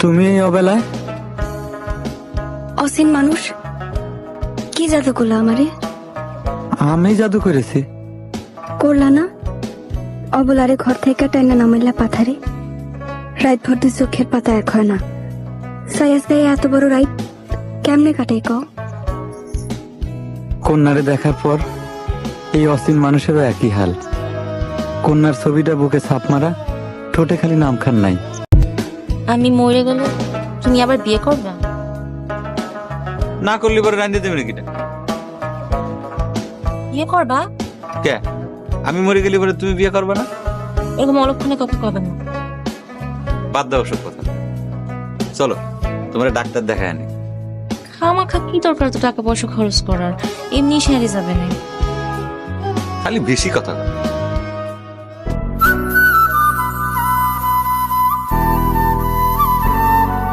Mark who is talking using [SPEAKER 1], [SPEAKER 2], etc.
[SPEAKER 1] তুমি এই অবেলায়?
[SPEAKER 2] অসীন মানুষ কি জাদু করল আমারে?
[SPEAKER 1] আমি জাদু করেছি।
[SPEAKER 2] করলা না অবলারে ঘর থেকে টাইনা নামাইলা পাথারে। রাত ভর দুই চোখের পাতা এক হয় না। সায়াস গায়ে এত বড় রাইত কেমনে কাটে ক
[SPEAKER 1] কন্যারে দেখার পর এই অসীম মানুষেরও একই হাল। কন্যার ছবিটা বুকে ছাপ মারা ঠোঁটে খালি নাম খান নাই।
[SPEAKER 3] আমি মরে গেলে তুমি আবার বিয়ে করবে?
[SPEAKER 4] না করলে পরে রান্ধে দেবে নাকি
[SPEAKER 3] বিয়ে করবা?
[SPEAKER 4] কে? আমি মরে গেলে পরে তুমি বিয়ে করবে না?
[SPEAKER 3] এরকম অলক্ষণে কথা কবে না?
[SPEAKER 4] বাদ দাও সব কথা। চলো তোমার ডাক্তার দেখায় আনি।
[SPEAKER 3] খামাখা কি দরকার তো টাকা পয়সা খরচ করার? এমনি সেরে যাবে না।
[SPEAKER 4] খালি বেশি কথা।